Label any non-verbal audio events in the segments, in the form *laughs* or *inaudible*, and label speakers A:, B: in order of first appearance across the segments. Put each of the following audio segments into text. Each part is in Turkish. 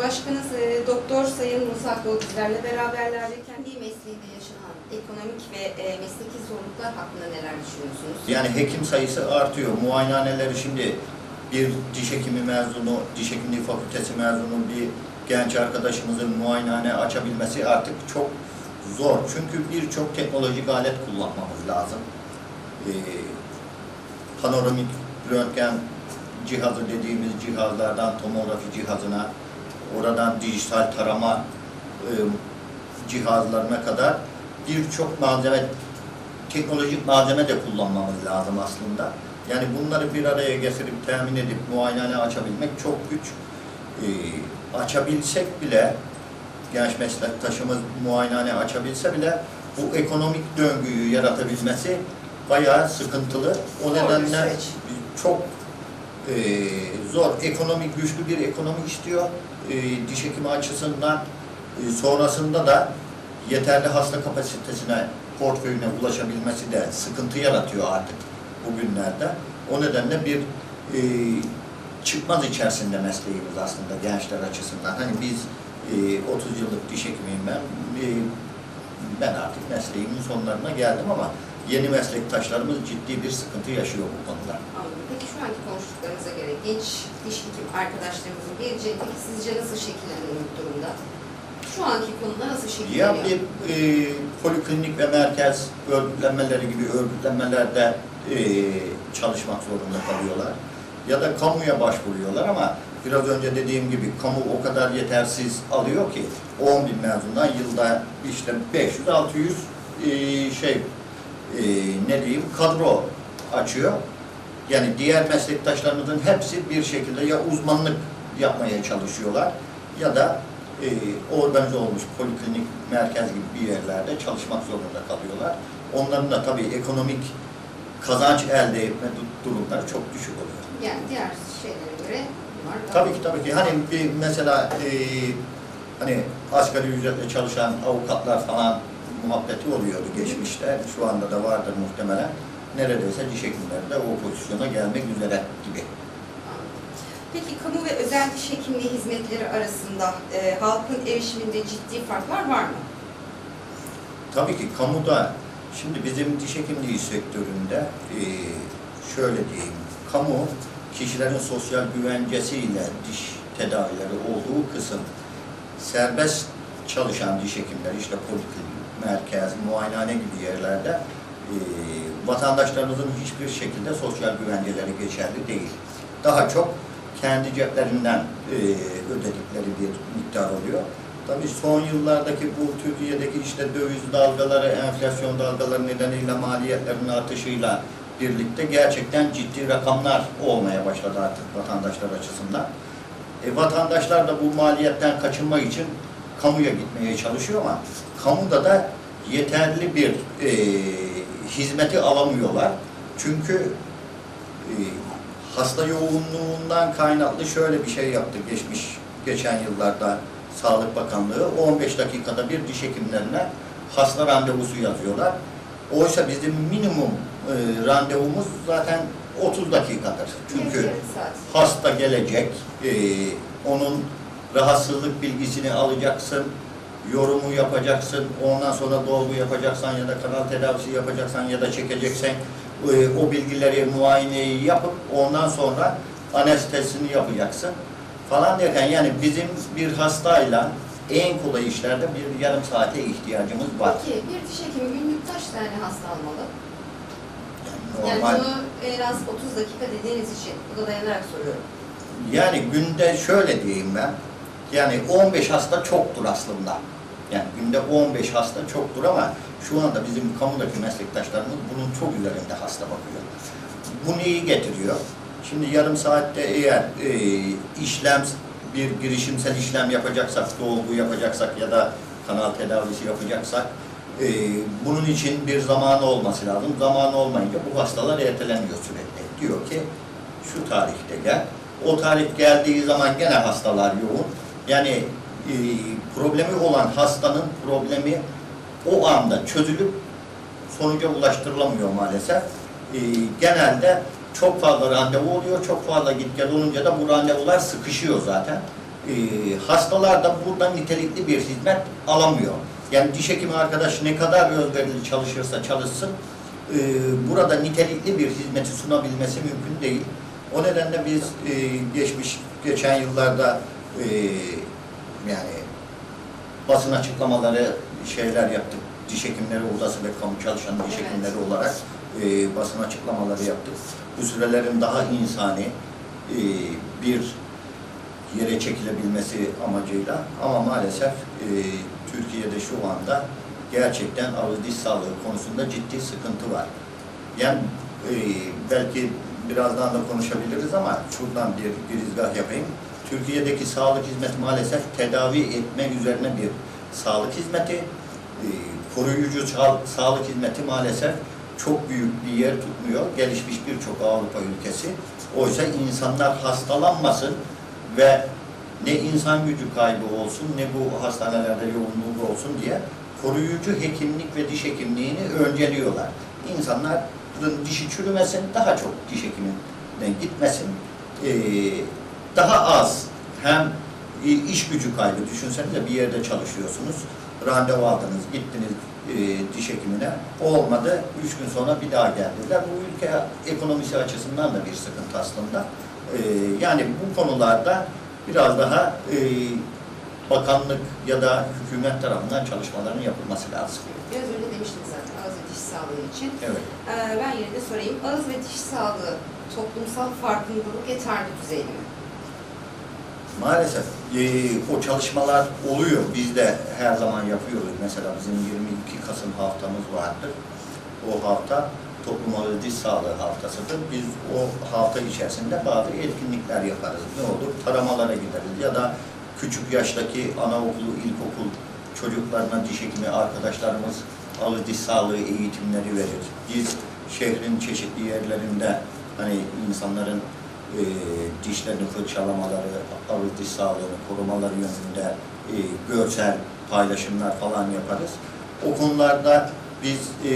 A: Cumhurbaşkanı e, Doktor Sayın Musa Akbol bizlerle beraberlerdi. Kendi mesleğinde yaşanan ekonomik ve e, mesleki zorluklar hakkında neler düşünüyorsunuz?
B: Yani hekim sayısı artıyor. Muayenehaneleri şimdi bir diş hekimi mezunu, diş hekimliği fakültesi mezunu bir genç arkadaşımızın muayenehane açabilmesi artık çok zor. Çünkü birçok teknolojik alet kullanmamız lazım. Ee, panoramik röntgen cihazı dediğimiz cihazlardan tomografi cihazına, oradan dijital tarama e, cihazlarına kadar birçok malzeme teknolojik malzeme de kullanmamız lazım aslında. Yani bunları bir araya getirip temin edip muayenehane açabilmek çok güç. Ee, açabilsek bile, genç meslektaşımız muayenehane açabilse bile bu ekonomik döngüyü yaratabilmesi bayağı sıkıntılı. O nedenle çok e, zor. Ekonomik güçlü bir ekonomi istiyor. E, diş hekimi açısından e, sonrasında da yeterli hasta kapasitesine, portföyüne ulaşabilmesi de sıkıntı yaratıyor artık bugünlerde. O nedenle bir e, çıkmaz içerisinde mesleğimiz aslında gençler açısından. Hani biz e, 30 yıllık diş hekimiyim ben. E, ben artık mesleğimin sonlarına geldim ama yeni meslektaşlarımız ciddi bir sıkıntı yaşıyor bu konuda.
A: Anladım. Peki şu anki konuştuklarınıza göre genç diş hekim arkadaşlarımızın gelecekte sizce nasıl şekillenir durumda? Şu anki konuda nasıl
B: Ya
A: şekilleniyor?
B: bir e, poliklinik ve merkez örgütlenmeleri gibi örgütlenmelerde e, çalışmak zorunda kalıyorlar. Ya da kamuya başvuruyorlar ama biraz önce dediğim gibi kamu o kadar yetersiz alıyor ki 10 bin mezundan yılda işte 500-600 e, şey e, ne diyeyim kadro açıyor. Yani diğer meslektaşlarımızın hepsi bir şekilde ya uzmanlık yapmaya çalışıyorlar ya da e, organize olmuş poliklinik merkez gibi bir yerlerde çalışmak zorunda kalıyorlar. Onların da tabii ekonomik kazanç elde etme du- durumları çok düşük oluyor.
A: Yani diğer şeylere göre bunlar.
B: Tabii ki tabii ki hani bir mesela e, hani asgari ücretle çalışan avukatlar falan muhabbeti oluyordu geçmişte. Şu anda da vardır muhtemelen. Neredeyse diş hekimleri de o pozisyona gelmek üzere gibi.
A: Peki kamu ve özel diş hekimliği hizmetleri arasında e, halkın erişiminde ciddi farklar var mı?
B: Tabii ki kamuda, şimdi bizim diş hekimliği sektöründe e, şöyle diyeyim, kamu kişilerin sosyal güvencesiyle diş tedavileri olduğu kısım serbest çalışan diş hekimleri işte poliklinik, merkez, muayenehane gibi yerlerde e, vatandaşlarımızın hiçbir şekilde sosyal güvenceleri geçerli değil. Daha çok kendi ceplerinden e, ödedikleri bir miktar oluyor. Tabii son yıllardaki bu Türkiye'deki işte döviz dalgaları, enflasyon dalgaları nedeniyle maliyetlerin artışıyla birlikte gerçekten ciddi rakamlar olmaya başladı artık vatandaşlar açısından. E, vatandaşlar da bu maliyetten kaçınmak için kamuya gitmeye çalışıyor ama kamuda da yeterli bir e, hizmeti alamıyorlar. Çünkü e, hasta yoğunluğundan kaynaklı şöyle bir şey yaptı geçmiş geçen yıllarda Sağlık Bakanlığı 15 dakikada bir diş hekimlerine hasta randevusu yazıyorlar. Oysa bizim minimum e, randevumuz zaten 30 dakikadır. Çünkü hasta gelecek, e, onun rahatsızlık bilgisini alacaksın, yorumu yapacaksın, ondan sonra dolgu yapacaksan ya da kanal tedavisi yapacaksan ya da çekeceksen e, o bilgileri, muayeneyi yapıp ondan sonra anestezisini yapacaksın falan derken yani bizim bir hastayla en kolay işlerde bir yarım saate ihtiyacımız var.
A: Peki bir diş hekimi günlük kaç tane hasta almalı?
B: Yani
A: Yani
B: normal
A: bunu en az 30 dakika dediğiniz için bu da dayanarak soruyorum.
B: Yani günde şöyle diyeyim ben, yani 15 hasta çoktur aslında. Yani günde 15 hasta çoktur ama şu anda bizim kamudaki meslektaşlarımız bunun çok üzerinde hasta bakıyor. Bu neyi getiriyor? Şimdi yarım saatte eğer e, işlem, bir girişimsel işlem yapacaksak, dolgu yapacaksak ya da kanal tedavisi yapacaksak e, bunun için bir zamanı olması lazım. Zamanı olmayınca bu hastalar erteleniyor sürekli. Diyor ki şu tarihte gel. O tarih geldiği zaman gene hastalar yoğun. Yani e, problemi olan hastanın problemi o anda çözülüp sonuca ulaştırılamıyor maalesef. E, genelde çok fazla randevu oluyor, çok fazla git gel olunca da bu randevular sıkışıyor zaten. E, hastalar da buradan nitelikli bir hizmet alamıyor. Yani diş hekimi arkadaş ne kadar özverili çalışırsa çalışsın, e, burada nitelikli bir hizmeti sunabilmesi mümkün değil. O nedenle biz e, geçmiş, geçen yıllarda e, yani basın açıklamaları şeyler yaptık. Diş hekimleri odası ve kamu çalışan diş
A: Evet.
B: hekimleri olarak e, basın açıklamaları yaptık. Bu sürelerin daha insani e, bir yere çekilebilmesi amacıyla ama maalesef e, Türkiye'de şu anda gerçekten ağız diş sağlığı konusunda ciddi sıkıntı var. Yani e, belki birazdan da konuşabiliriz ama şuradan bir girizgah yapayım. Türkiye'deki sağlık hizmeti maalesef tedavi etme üzerine bir sağlık hizmeti. E, koruyucu sağ- sağlık hizmeti maalesef çok büyük bir yer tutmuyor. Gelişmiş birçok Avrupa ülkesi. Oysa insanlar hastalanmasın ve ne insan gücü kaybı olsun ne bu hastanelerde yoğunluğu olsun diye koruyucu hekimlik ve diş hekimliğini önceliyorlar. İnsanların dişi çürümesin, daha çok diş hekimine gitmesin, ee, daha az hem iş gücü kaybı düşünsenize bir yerde çalışıyorsunuz, randevu aldınız, gittiniz e, diş hekimine, olmadı, üç gün sonra bir daha geldiler. Bu ülke ekonomisi açısından da bir sıkıntı aslında. Ee, yani bu konularda biraz daha e, bakanlık ya da hükümet tarafından çalışmaların yapılması lazım.
A: Biraz önce demiştik zaten ağız ve diş sağlığı için.
B: Evet.
A: Ee, ben yine de sorayım. Ağız ve diş sağlığı toplumsal farkındalık yeterli düzeyde mi?
B: Maalesef e, o çalışmalar oluyor. Biz de her zaman yapıyoruz. Mesela bizim 22 Kasım haftamız vardır. O hafta toplum ağız diş sağlığı haftasıdır. Biz o hafta içerisinde bazı etkinlikler yaparız. Ne olur? Taramalara gideriz ya da küçük yaştaki anaokulu, ilkokul çocuklarına diş hekimi arkadaşlarımız ağız diş sağlığı eğitimleri verir. Biz şehrin çeşitli yerlerinde hani insanların e, dişlerini fırçalamaları, ağız diş sağlığını korumaları yönünde e, görsel paylaşımlar falan yaparız. O konularda biz e,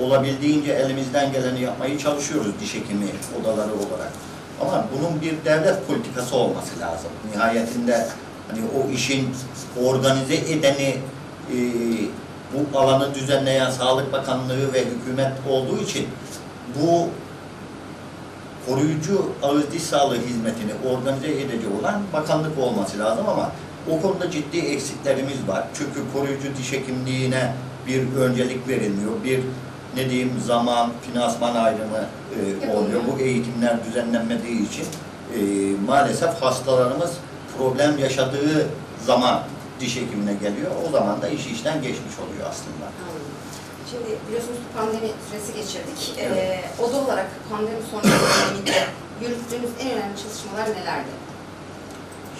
B: olabildiğince elimizden geleni yapmayı çalışıyoruz diş hekimi odaları olarak. Ama bunun bir devlet politikası olması lazım. Nihayetinde hani o işin organize edeni e, bu alanı düzenleyen Sağlık Bakanlığı ve hükümet olduğu için bu koruyucu ağız diş sağlığı hizmetini organize edici olan bakanlık olması lazım ama o konuda ciddi eksiklerimiz var. Çünkü koruyucu diş hekimliğine bir öncelik verilmiyor. Bir ne diyeyim zaman, finansman ayrımı e, oluyor. Bu eğitimler düzenlenmediği için e, maalesef hastalarımız problem yaşadığı zaman diş hekimine geliyor. O zaman da iş işten geçmiş oluyor aslında.
A: Anladım. Şimdi biliyorsunuz pandemi süresi geçirdik. Ee, oda olarak pandemi sonrası döneminde *coughs* yürüttüğünüz en önemli çalışmalar nelerdi?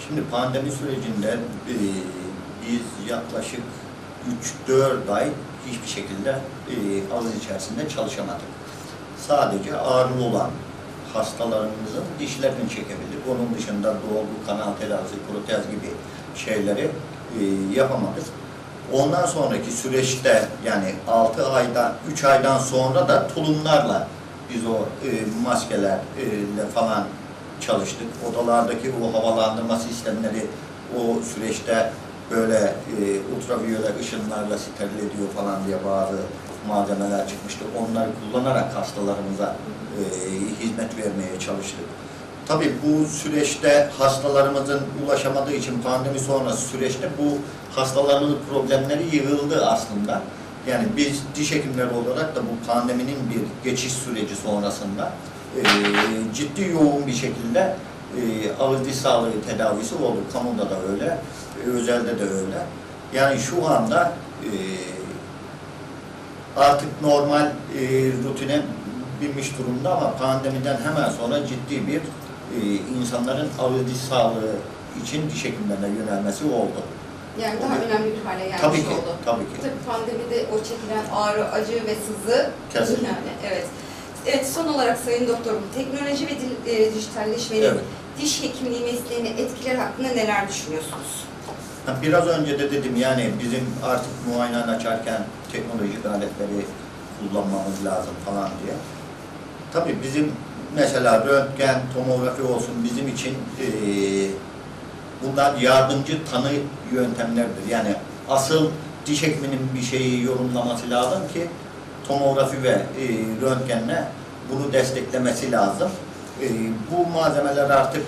B: Şimdi pandemi sürecinde e, biz yaklaşık 3-4 ay hiçbir şekilde e, ağız içerisinde çalışamadık. Sadece ağrılı olan hastalarımızın dişlerini çekebildik. Onun dışında dolgu, kanal tedavisi, protez gibi şeyleri e, yapamadık. Ondan sonraki süreçte yani 6 aydan, 3 aydan sonra da tulumlarla biz o e, maskelerle falan çalıştık. Odalardaki o havalandırma sistemleri o süreçte böyle e, ultraviyole ışınlarla steril ediyor falan diye bazı malzemeler çıkmıştı. Onları kullanarak hastalarımıza e, hizmet vermeye çalıştık. Tabii bu süreçte hastalarımızın ulaşamadığı için pandemi sonrası süreçte bu hastaların problemleri yığıldı aslında. Yani biz diş hekimleri olarak da bu pandeminin bir geçiş süreci sonrasında e, ciddi yoğun bir şekilde e, ağız diş sağlığı tedavisi oldu. Kamuda da öyle, e, özelde de öyle. Yani şu anda e, artık normal e, rutine binmiş durumda ama pandemiden hemen sonra ciddi bir e, insanların diş sağlığı için diş hekimlerine yönelmesi oldu.
A: Yani daha
B: Oluyor.
A: önemli bir hale gelmiş
B: Tabii ki,
A: oldu.
B: tabii ki.
A: Tabii pandemide o çekilen ağrı, acı ve sızı
B: Kesinlikle.
A: yani evet. Evet son olarak Sayın Doktorum teknoloji ve dil- e, dijitalleşmenin
B: Evet.
A: diş hekimliği mesleğine etkileri hakkında neler düşünüyorsunuz?
B: Biraz önce de dedim yani bizim artık muayene açarken teknolojik aletleri kullanmamız lazım falan diye. Tabii bizim mesela röntgen, tomografi olsun bizim için eee, Bunlar yardımcı tanı yöntemleridir. Yani asıl diş hekiminin bir şeyi yorumlaması lazım ki tomografi ve e, röntgenle bunu desteklemesi lazım. E, bu malzemeler artık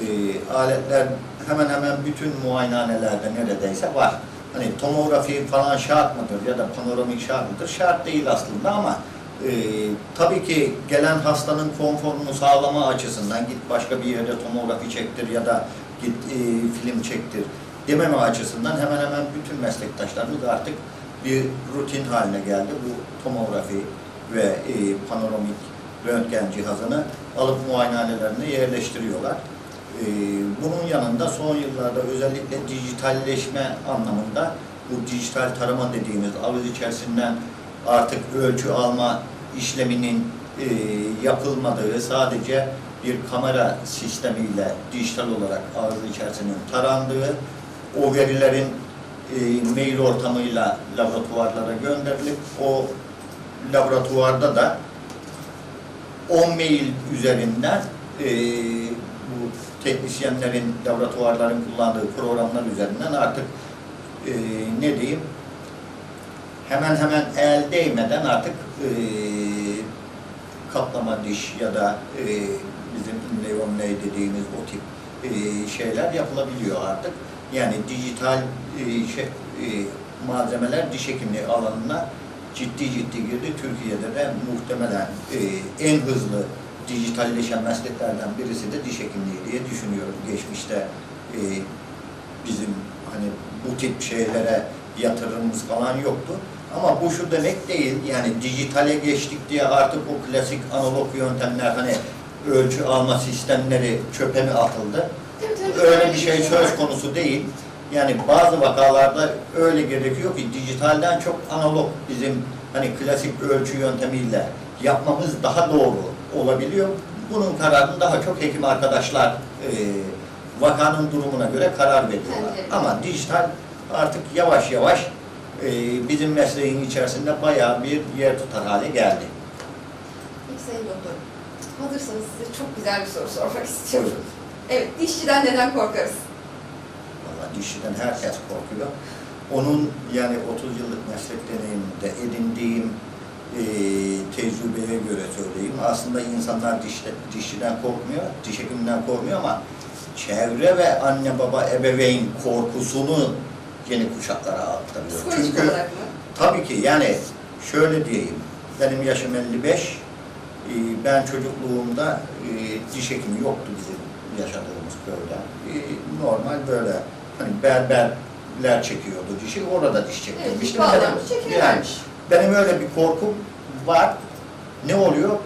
B: e, aletler hemen hemen bütün muayenehanelerde neredeyse var. Hani tomografi falan şart mıdır ya da panoramik şart mıdır? Şart değil aslında ama e, tabii ki gelen hastanın konforunu sağlama açısından git başka bir yerde tomografi çektir ya da git e, film çektir dememe açısından hemen hemen bütün meslektaşlarımız artık bir rutin haline geldi. Bu tomografi ve e, panoramik röntgen cihazını alıp muayenehanelerine yerleştiriyorlar. E, bunun yanında son yıllarda özellikle dijitalleşme anlamında bu dijital tarama dediğimiz ağız içerisinden artık ölçü alma işleminin e, yapılmadığı sadece bir kamera sistemiyle dijital olarak ağız içerisinin tarandığı, o verilerin e, mail ortamıyla laboratuvarlara gönderilip o laboratuvarda da o mail üzerinden e, bu teknisyenlerin, laboratuvarların kullandığı programlar üzerinden artık e, ne diyeyim hemen hemen el değmeden artık e, kaplama diş ya da e, bizim inlay dediğimiz o tip e, şeyler yapılabiliyor artık. Yani dijital e, şey, e, malzemeler diş hekimliği alanına ciddi ciddi girdi. Türkiye'de de muhtemelen e, en hızlı dijitalleşen mesleklerden birisi de diş hekimliği diye düşünüyorum. Geçmişte e, bizim hani bu tip şeylere yatırımımız falan yoktu. Ama bu şu demek değil, yani dijitale geçtik diye artık o klasik analog yöntemler hani ölçü alma sistemleri çöpe mi atıldı?
A: Tabii, tabii,
B: Öyle bir şey söz konusu değil. Yani bazı vakalarda öyle gerekiyor ki dijitalden çok analog bizim hani klasik ölçü yöntemiyle yapmamız daha doğru olabiliyor. Bunun kararını daha çok hekim arkadaşlar e, vakanın durumuna göre karar veriyorlar. Ama dijital artık yavaş yavaş e, bizim mesleğin içerisinde bayağı bir yer tutar hale geldi.
A: Peki Sayın Doktor, hazırsanız size çok güzel bir soru sormak istiyorum.
B: Buyurun.
A: Evet, dişçiden neden korkarız?
B: Valla dişçiden herkes korkuyor. Onun yani 30 yıllık meslek deneyiminde edindiğim e, tecrübeye göre söyleyeyim. Aslında insanlar dişte, dişçiden korkmuyor, diş hekiminden korkmuyor ama çevre ve anne baba ebeveyn korkusunu yeni kuşaklara aktarıyor.
A: Psikolojik
B: Çünkü
A: olarak mı?
B: Tabii ki yani şöyle diyeyim, benim yaşım 55, Ee, ben çocukluğumda e, diş hekimi yoktu bizim yaşadığımız köyde. Ee, Normal böyle hani berberler çekiyordu dişi, orada diş
A: Evet,
B: çektirmiştim.
A: diş bağlamış,
B: yani benim öyle bir korkum var. Ne oluyor?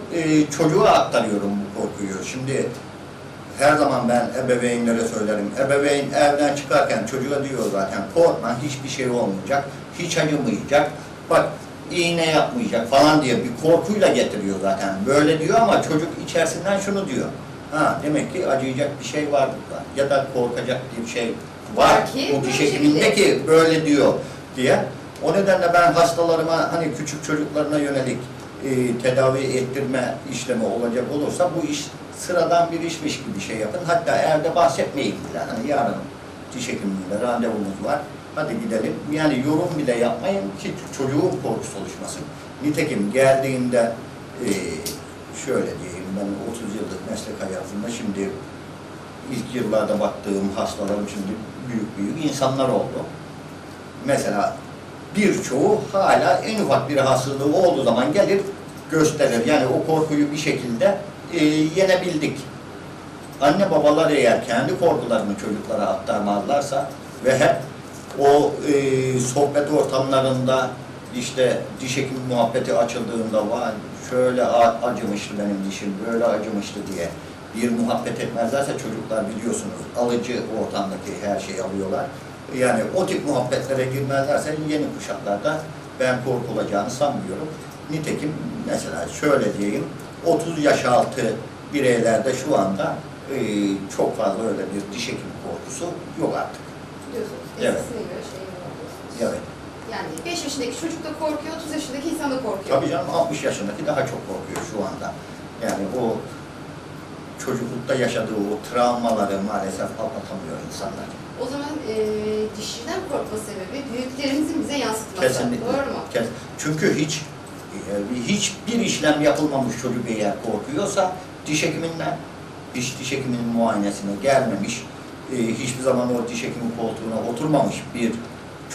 B: Çocuğa aktarıyorum bu korkuyu. Şimdi her zaman ben ebeveynlere söylerim. Ebeveyn evden çıkarken çocuğa diyor zaten korkma hiçbir şey olmayacak, hiç acımayacak. Bak iğne yapmayacak falan diye bir korkuyla getiriyor zaten. Böyle diyor ama çocuk içerisinden şunu diyor. Ha demek ki acıyacak bir şey var burada. Ya da korkacak bir şey var.
A: Var ki
B: Bu
A: böyle
B: hekiminde
A: şekilde.
B: ki böyle diyor diye. O nedenle ben hastalarıma hani küçük çocuklarına yönelik e, tedavi ettirme işlemi olacak olursa bu iş sıradan bir işmiş gibi şey yapın. Hatta evde bahsetmeyin bile. Hani yarın diş hekimliğinde randevumuz var. Hadi gidelim. Yani yorum bile yapmayın ki çocuğun korkusu oluşmasın. Nitekim geldiğinde e, şöyle diyeyim ben 30 yıllık meslek hayatımda şimdi ilk yıllarda baktığım hastalarım şimdi büyük büyük insanlar oldu. Mesela birçoğu hala en ufak bir hastalığı olduğu zaman gelir gösterir. Yani o korkuyu bir şekilde e, yenebildik. Anne babalar eğer kendi korkularını çocuklara aktarmazlarsa ve hep o e, sohbet ortamlarında işte diş hekim muhabbeti açıldığında vay şöyle acımıştı benim dişim, böyle acımıştı diye bir muhabbet etmezlerse çocuklar biliyorsunuz alıcı ortamdaki her şeyi alıyorlar. Yani o tip muhabbetlere girmezlerse yeni kuşaklarda ben korkulacağını sanmıyorum. Nitekim mesela şöyle diyeyim 30 yaş altı bireylerde şu anda e, çok fazla öyle bir diş hekimi korkusu yok artık.
A: Diyorsunuz.
B: Evet.
A: Şey?
B: Evet.
A: Yani 5 yaşındaki çocuk da korkuyor, 30 yaşındaki insan da korkuyor.
B: Tabii canım 60 yaşındaki daha çok korkuyor şu anda. Yani o çocuklukta yaşadığı o travmaları maalesef atlatamıyor insanlar.
A: O zaman e, dişçiden korkma sebebi büyüklerimizin bize yansıtması.
B: Kesinlikle.
A: Doğru mu?
B: Kes- Çünkü hiç hiçbir işlem yapılmamış çocuk eğer korkuyorsa diş hekiminden diş diş hekiminin muayenesine gelmemiş, e, hiçbir zaman o diş hekimi koltuğuna oturmamış bir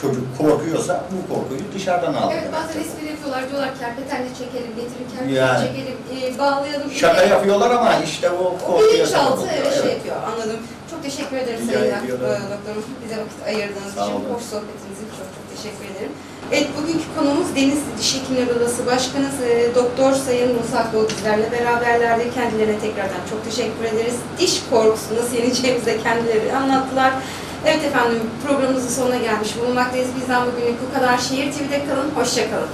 B: çocuk korkuyorsa bu korkuyu dışarıdan aldı.
A: Evet bazen espri yapıyorlar diyorlar kerpetenle çekelim, getirin kerpetenle
B: Yani.
A: çekelim, e, bağlayalım.
B: Şaka yapıyorlar ama işte o
A: O
B: korkuya
A: bilinçaltı
B: sebep
A: evet,
B: oluyor.
A: şey yapıyor anladım. Teşekkür ederim
B: Rica
A: Sayın e, Doktorum. Bize vakit ayırdığınız
B: Sağ
A: için,
B: olun.
A: hoş sohbetiniz için çok çok teşekkür ederim. Evet bugünkü konumuz Deniz Diş Hekimleri Odası Başkanı e, Doktor Sayın Musa Akdoğu bizlerle beraberlerdi. Kendilerine tekrardan çok teşekkür ederiz. Diş korkusu nasıl yeneceğimizi *laughs* kendileri anlattılar. Evet efendim programımızın sonuna gelmiş bulunmaktayız. Bizden bugünlük bu kadar. Şehir TV'de kalın, hoşça kalın.